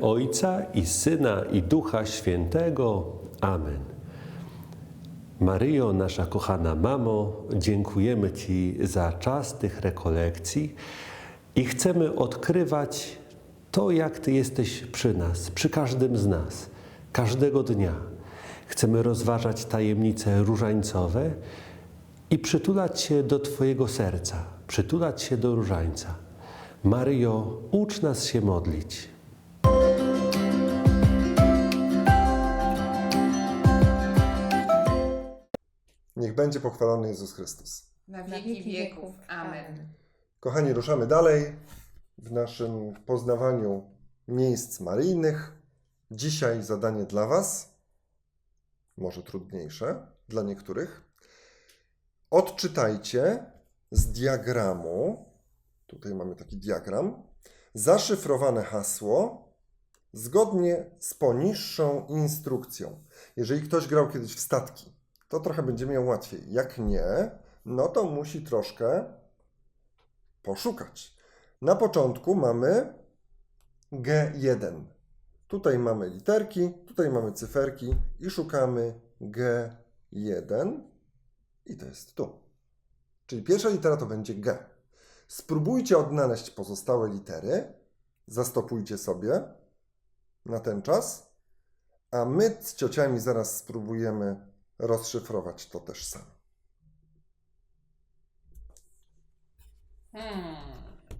Ojca i Syna i Ducha Świętego. Amen. Maryjo, nasza kochana mamo, dziękujemy Ci za czas tych rekolekcji i chcemy odkrywać to, jak Ty jesteś przy nas, przy każdym z nas, każdego dnia. Chcemy rozważać tajemnice różańcowe i przytulać się do Twojego serca, przytulać się do różańca. Maryjo, ucz nas się modlić. Niech będzie pochwalony Jezus Chrystus. Na Na wieki wieków. Amen. Kochani, ruszamy dalej w naszym poznawaniu miejsc maryjnych. Dzisiaj zadanie dla Was, może trudniejsze dla niektórych. Odczytajcie z diagramu, tutaj mamy taki diagram, zaszyfrowane hasło zgodnie z poniższą instrukcją. Jeżeli ktoś grał kiedyś w statki, to trochę będzie miał łatwiej. Jak nie, no to musi troszkę poszukać. Na początku mamy G1. Tutaj mamy literki, tutaj mamy cyferki i szukamy G1 i to jest tu. Czyli pierwsza litera to będzie G. Spróbujcie odnaleźć pozostałe litery, zastopujcie sobie na ten czas, a my z ciociami zaraz spróbujemy rozszyfrować to też sami. Hmm,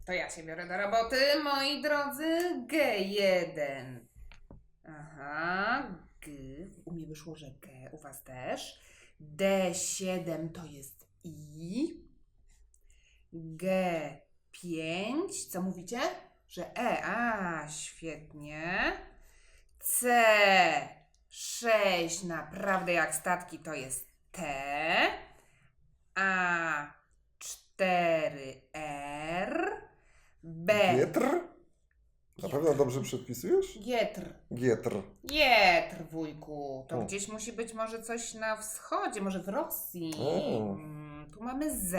to ja się biorę do roboty, moi drodzy. G1. Aha, G. U mnie wyszło, że G, u Was też. D7 to jest I. G5, co mówicie? Że E, a, świetnie. C6, naprawdę jak statki to jest T. A, 4R. B. Gietr? Na pewno dobrze przepisujesz? Gietr. Gietr. Gietr, wujku. To O. gdzieś musi być może coś na wschodzie, może w Rosji. O. Mm, tu mamy Z.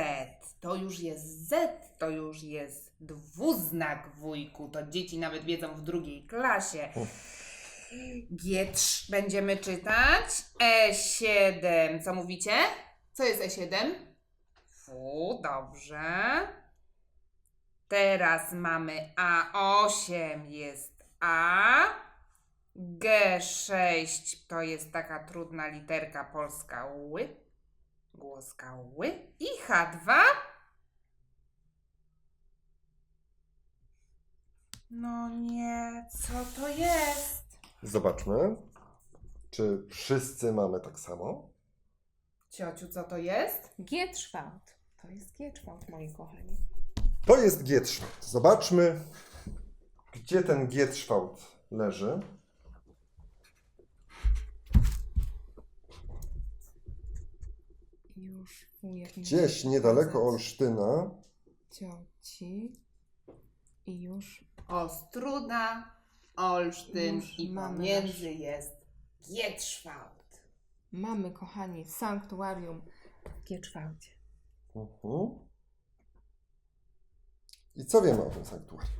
To już jest Z, to już jest dwuznak, wujku. To dzieci nawet wiedzą w drugiej klasie. O. G3 będziemy czytać. E7. Co mówicie? Co jest E7? Fu, dobrze. Teraz mamy A8 jest A. G6 to jest taka trudna literka polska ły. Głoska ły. I H2. No nie, co to jest? Zobaczmy, czy wszyscy mamy tak samo. Ciociu, co to jest? Gietrzwałt. To jest Gietrzwałt, moi kochani. To jest Gietrzwałt. Zobaczmy, gdzie ten Gietrzwałt leży. Już mi Gdzieś niedaleko pokazać Olsztyna. Cioci. I już Ostruda, Olsztyn Już i mamy pomiędzy nasz- jest Gietrzwałt. mamy, kochani, sanktuarium w Gietrzwałcie. Mhm. I co wiemy o tym sanktuarium?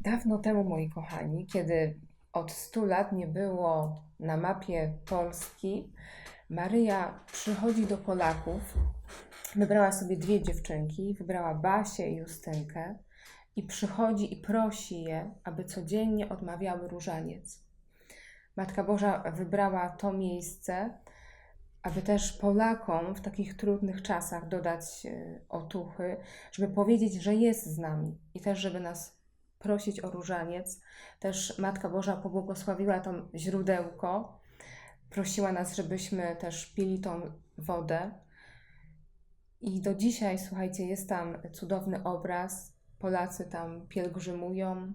Dawno temu, moi kochani, kiedy od 100 lat nie było na mapie Polski, Maryja przychodzi do Polaków, wybrała sobie dwie dziewczynki, wybrała Basię i Justynkę i przychodzi i prosi je, aby codziennie odmawiały różaniec. Matka Boża wybrała to miejsce, aby też Polakom w takich trudnych czasach dodać e, otuchy, żeby powiedzieć, że jest z nami i też, żeby nas prosić o różaniec. Też Matka Boża pobłogosławiła to źródełko, prosiła nas, żebyśmy też pili tą wodę. I do dzisiaj, słuchajcie, jest tam cudowny obraz. Polacy tam pielgrzymują.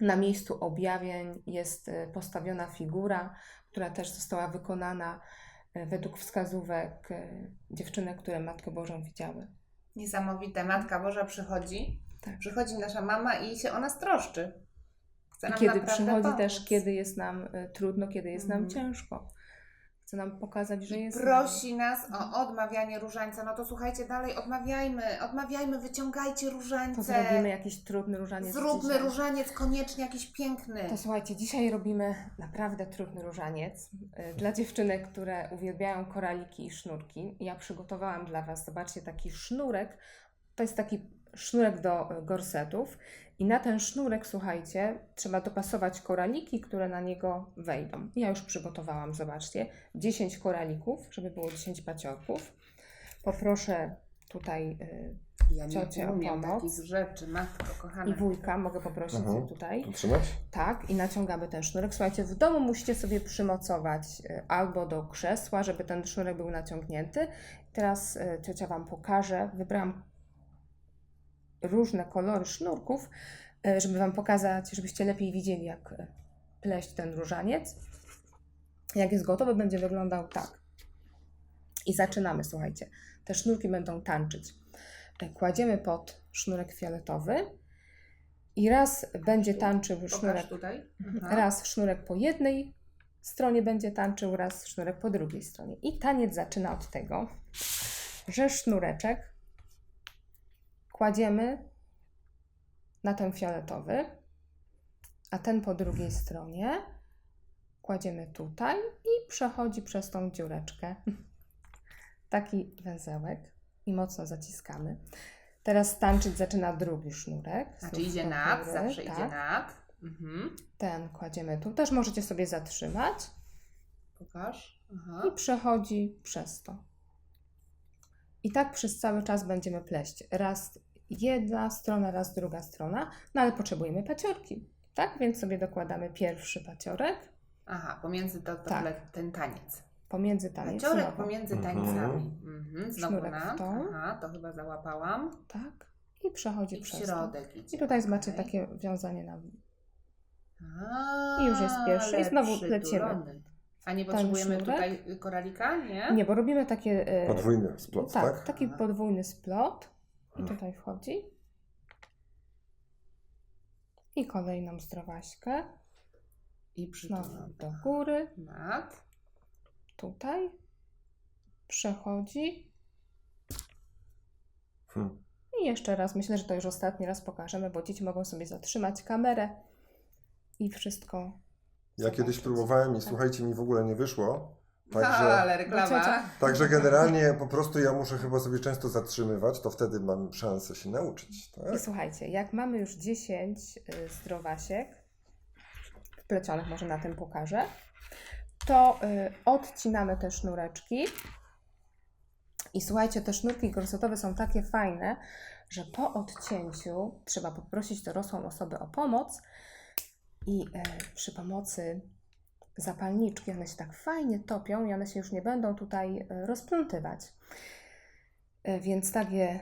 Na miejscu objawień jest e, postawiona figura, która też została wykonana e, według wskazówek e, dziewczynek, które Matkę Bożą widziały. Niesamowite. Matka Boża przychodzi. Tak. Przychodzi nasza mama i się o nas troszczy. Chce I kiedy przychodzi pomóc. też, kiedy jest nam trudno, kiedy jest nam Mhm. ciężko. Chce nam pokazać, że jest. prosi nas o odmawianie różańca. No to słuchajcie, dalej odmawiajmy, odmawiajmy, wyciągajcie różańce. To zrobimy jakiś trudny różaniec. Zróbmy dzisiaj. różaniec koniecznie jakiś piękny. To słuchajcie, dzisiaj robimy naprawdę trudny różaniec y, dla dziewczynek, które uwielbiają koraliki i sznurki. Ja przygotowałam dla Was, zobaczcie, taki sznurek. To jest taki sznurek do y, gorsetów i na ten sznurek, słuchajcie, trzeba dopasować koraliki, które na niego wejdą. Ja już przygotowałam, zobaczcie, 10 koralików, żeby było 10 paciorków. Poproszę tutaj y, Ja nie ciocię o umiem pomoc. takich rzeczy, matko kochana. i wujka, mogę poprosić Mhm. tutaj. Trzymać? Tak, i naciągamy ten sznurek. Słuchajcie, w domu musicie sobie przymocować y, albo do krzesła, żeby ten sznurek był naciągnięty. Teraz y, ciocia Wam pokaże. Wybrałam różne kolory sznurków, y, żeby Wam pokazać, żebyście lepiej widzieli, jak y, pleść ten różaniec. Jak jest gotowy, będzie wyglądał tak. I zaczynamy, słuchajcie. Te sznurki będą tańczyć. Kładziemy pod sznurek fioletowy i raz będzie tańczył sznurek tutaj. Aha. Raz sznurek po jednej stronie będzie tańczył, raz sznurek po drugiej stronie. I taniec zaczyna od tego, że sznureczek kładziemy na ten fioletowy, a ten po drugiej stronie kładziemy tutaj i przechodzi przez tą dziureczkę. Taki węzełek i mocno zaciskamy. Teraz tańczyć zaczyna drugi sznurek. Znaczy idzie nad, góry, zawsze tak. idzie nad. Mhm. Ten kładziemy tu. Też możecie sobie zatrzymać Pokaż. Aha. i przechodzi przez to. I tak przez cały czas będziemy pleść. Raz jedna strona, raz druga strona, no ale potrzebujemy paciorki. Tak, więc sobie dokładamy pierwszy paciorek Aha, pomiędzy to, to Tak. ten taniec. pomiędzy taniec Paciorek znowu. pomiędzy Mhm. tańcami. Mhm. Znowu tą. Aha, to chyba załapałam. Tak, i przechodzi I przez środek. I tutaj zobaczcie okej. takie wiązanie na A, I już jest pierwszy i znowu przytulony. A nie potrzebujemy tutaj koralika, nie? Nie, bo robimy takie. e, Podwójny splot, tak, tak? taki podwójny splot. I tutaj wchodzi. I kolejną zdrowaśkę. I Znowu przytulony. do góry. Nad. Tutaj. Przechodzi. Hmm. I jeszcze raz, myślę, że to już ostatni raz pokażemy, bo dzieci mogą sobie zatrzymać kamerę i wszystko. Ja zobaczyć. kiedyś próbowałem i Tak. słuchajcie, mi w ogóle nie wyszło. Także, ale Bo reklama. także generalnie po prostu ja muszę chyba sobie często zatrzymywać, to wtedy mam szansę się nauczyć. I Tak? słuchajcie, jak mamy już 10 y, zdrowasiek, wplecionych może na tym pokażę, to y, odcinamy te sznureczki. I słuchajcie, te sznurki gorsetowe są takie fajne, że po odcięciu trzeba poprosić dorosłą osobę o pomoc i e, przy pomocy zapalniczki one się tak fajnie topią i one się już nie będą tutaj e, rozplątywać. E, Więc tak je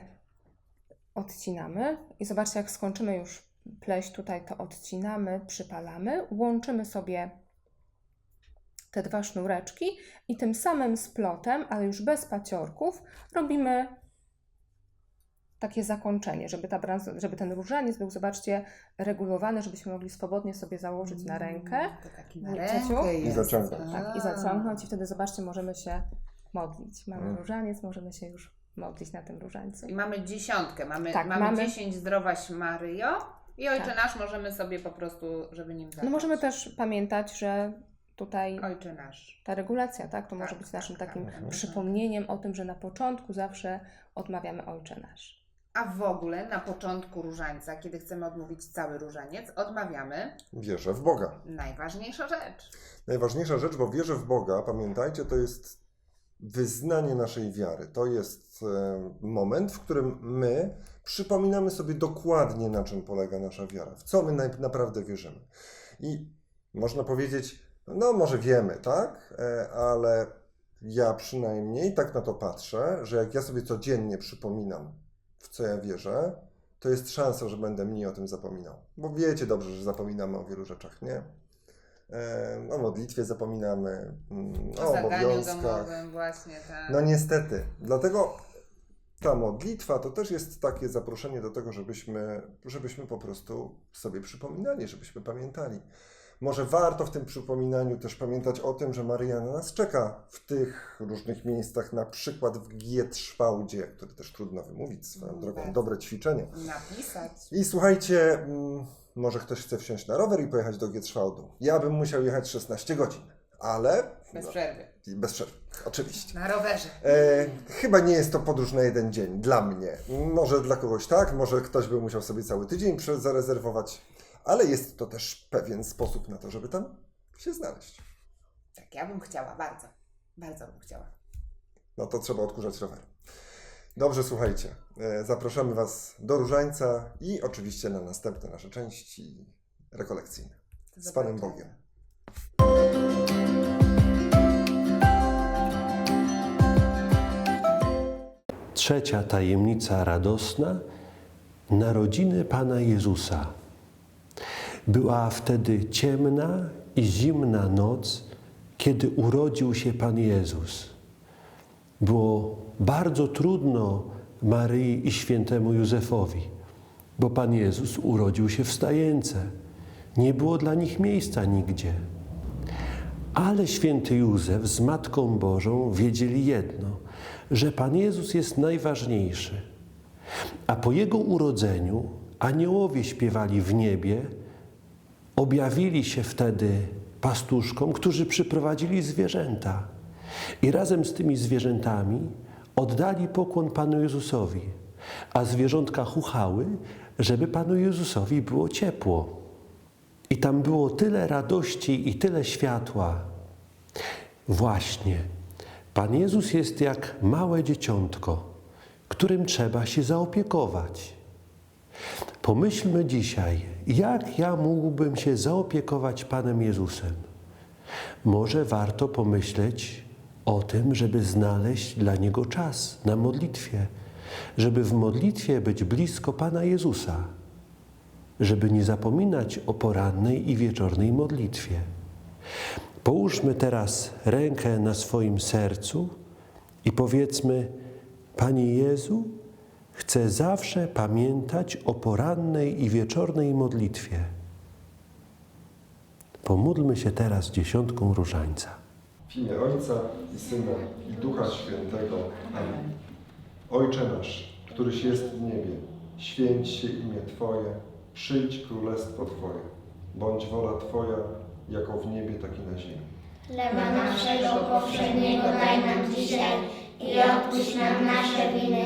odcinamy i zobaczcie, jak skończymy już pleść tutaj, to odcinamy, przypalamy, łączymy sobie te dwa sznureczki i tym samym splotem, ale już bez paciorków, robimy takie zakończenie, żeby, ta branso, żeby ten różaniec był, zobaczcie, regulowany, żebyśmy mogli swobodnie sobie założyć na rękę. Mm, To taki na rękę? I zaciągnąć. Tak, i A. zaciągnąć i wtedy zobaczcie, możemy się modlić. Mamy Mm. różaniec, możemy się już modlić na tym różańcu. I mamy dziesiątkę, mamy, Tak, mamy, mamy- 10 zdrowaś Maryjo i Ojcze Tak. Nasz możemy sobie po prostu, żeby nim zacząć. No możemy też pamiętać, że tutaj Ojcze Nasz. ta regulacja, tak, to może Tak, być naszym tak, takim tak, tak. przypomnieniem o tym, że na początku zawsze odmawiamy Ojcze Nasz. A w ogóle na początku różańca, kiedy chcemy odmówić cały różaniec, odmawiamy Wierzę w Boga. najważniejsza rzecz. Najważniejsza rzecz, bo wierzę w Boga, pamiętajcie, to jest wyznanie naszej wiary. To jest e, moment, w którym my przypominamy sobie dokładnie, na czym polega nasza wiara, w co my naprawdę wierzymy. I można powiedzieć, no może wiemy, tak, E, ale ja przynajmniej tak na to patrzę, że jak ja sobie codziennie przypominam, w co ja wierzę, to jest szansa, że będę mniej o tym zapominał. Bo wiecie dobrze, że zapominamy o wielu rzeczach, nie? E, O modlitwie zapominamy, mm, O o obowiązkach. domowym właśnie, tak. No niestety. Dlatego ta modlitwa to też jest takie zaproszenie do tego, żebyśmy, żebyśmy po prostu sobie przypominali, żebyśmy pamiętali. Może warto w tym przypominaniu też pamiętać o tym, że Maryja na nas czeka w tych różnych miejscach, na przykład w Gietrzwałdzie, który też trudno wymówić swoją Mm, drogą, bardzo. dobre ćwiczenie. Napisać. I słuchajcie, mm, może ktoś chce wsiąść na rower i pojechać do Gietrzwałdu. Ja bym musiał jechać 16 godzin, ale Bez no, przerwy. bez przerwy, oczywiście. Na rowerze. E, chyba nie jest to podróż na jeden dzień dla mnie. Może dla kogoś tak, może ktoś by musiał sobie cały tydzień zarezerwować, ale jest to też pewien sposób na to, żeby tam się znaleźć. Tak, ja bym chciała, bardzo. Bardzo bym chciała. No to trzeba odkurzać rower. Dobrze, słuchajcie. E, zapraszamy Was do Różańca i oczywiście na następne nasze części rekolekcyjne. Z Panem. Bogiem. Trzecia tajemnica radosna narodziny Pana Jezusa. Była wtedy ciemna i zimna noc, kiedy urodził się Pan Jezus. Było bardzo trudno Maryi i świętemu Józefowi, bo Pan Jezus urodził się w stajence. Nie było dla nich miejsca nigdzie. Ale święty Józef z Matką Bożą wiedzieli jedno, że Pan Jezus jest najważniejszy. A po Jego urodzeniu aniołowie śpiewali w niebie, objawili się wtedy pastuszkom, którzy przyprowadzili zwierzęta. I razem z tymi zwierzętami oddali pokłon Panu Jezusowi, a zwierzątka chuchały, żeby Panu Jezusowi było ciepło. I tam było tyle radości i tyle światła. Właśnie, Pan Jezus jest jak małe dzieciątko, którym trzeba się zaopiekować. Pomyślmy dzisiaj, jak ja mógłbym się zaopiekować Panem Jezusem. Może warto pomyśleć o tym, żeby znaleźć dla Niego czas na modlitwie, żeby w modlitwie być blisko Pana Jezusa żeby nie zapominać o porannej i wieczornej modlitwie. Połóżmy teraz rękę na swoim sercu i powiedzmy: Panie Jezu, chcę zawsze pamiętać o porannej i wieczornej modlitwie. Pomódlmy się teraz dziesiątką różańca. W imię Ojca i Syna i Ducha Świętego. Amen. Ojcze nasz, któryś jest w niebie, święć się imię Twoje, przyjdź królestwo Twoje. Bądź wola Twoja, jako w niebie, tak i na ziemi. Chleba naszego powszedniego daj nam dzisiaj i odpuść nam nasze winy,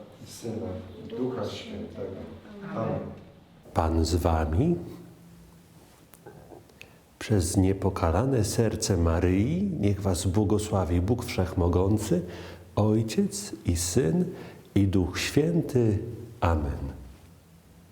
i Syna i Ducha Świętego. Amen. Pan z wami. Przez niepokalane serce Maryi niech was błogosławi Bóg Wszechmogący, Ojciec i Syn i Duch Święty. Amen.